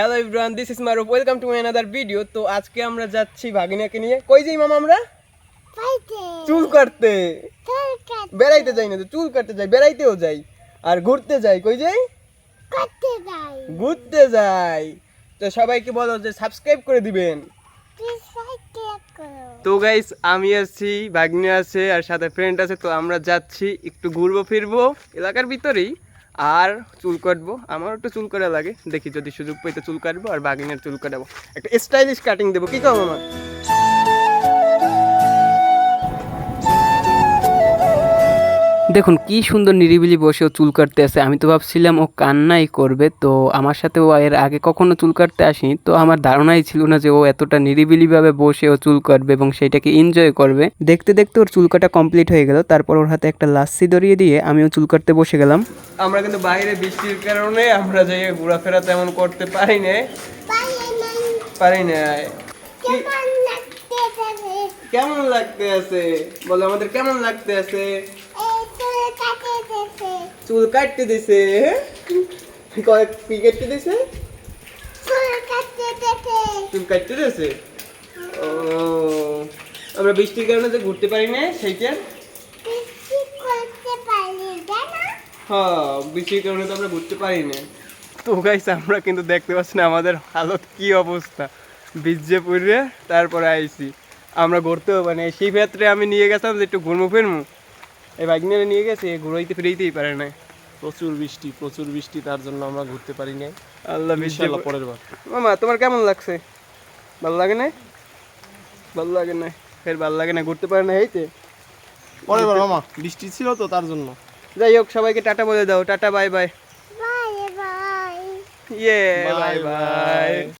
Hello everyone this is Maruf welcome to my another video তো আজকে আমরা যাচ্ছি ভাগিনাকে নিয়ে। কই যাই মামা আমরা? চুল কাটতে। বেড়াইতে যাই না তো চুল কাটতে যাই বেড়াইতেও যাই। আর ঘুরতে যাই কই যাই? ঘুরতে যাই। তো সবাইকে বলো যে সাবস্ক্রাইব করে দিবেন। তো গাইস আমি আছি ভাগ্নি আছে আর সাথে ফ্রেন্ড আছে তো আমরা যাচ্ছি একটু ঘুরবো ফিরবো এলাকার ভিতরেই। আর চুল কাটবো। আমার একটু চুল কাটা লাগে। দেখি যদি সুযোগ পাইতে চুল কাটবো আর বাগিনের চুল কাটাবো। একটা স্টাইলিশ কাটিং দেবো। কি কম আমার? দেখুন কি সুন্দর নিরিবিলি বসে ও চুল কাটতে আছে আমি তো ভাবছিলাম ও কান্নাই করবে তো আমার সাথে ও এর আগে কখনো চুল কাটতে আসেনি। তো আমার ধারণাই ছিল না যে ও এতটা নিরিবিলিভাবে বসে ও চুল কাটবে এবং সেটাকে এনজয় করবে। দেখতে দেখতে ওর চুল কাটা কমপ্লিট হয়ে গেল। তারপর ওর হাতে একটা লাস্সি ধরিয়ে দিয়ে আমিও চুল কাটতে বসে গেলাম। আমরা কিন্তু বাইরে বৃষ্টির কারণে আমরা যাই ঘোরাফেরা তেমন করতে পারি না। পারি না। কেমন লাগতে আছে বলো আমাদের কেমন লাগতে আছে চুল কাটতে দিছে কয়েক কি কাটতে দিছে? চুল কাটতে দিছে। ও আমরা বৃষ্টির কারণে যে ঘুরতে পারি না সেইটা? হ্যাঁ বৃষ্টির কারণে তো আমরা ঘুরতে পারি না তো গাইস আমরা কিন্তু দেখতে পাচ্ছি না আমাদের হালত কি অবস্থা। বীজে পড়ে তারপরে আইছি আমরা ঘুরতেও মানে সেই ক্ষেত্রে আমি নিয়ে গেছিলাম যে একটু ঘুরমু ফিরমু এই বাইক নিয়ে নিয়ে গেছে ঘুরাইতে ফিরাইতেই পারে না প্রচুর বৃষ্টি প্রচুর বৃষ্টি তার জন্য আমরা ঘুরতে পারি নাই। আল্লাহ ইনশাআল্লাহ পরের বার। মামা তোমার কেমন লাগছে? ভালো লাগে না ভালো লাগে না ফের ভালো লাগে না ঘুরতে পারে না এইতে? পরের বার মামা বৃষ্টি ছিল তো তার জন্য। যাই হোক সবাইকে টাটা বলে দাও টাটা বাই বাই। ইয়ে বাই। Bye bye.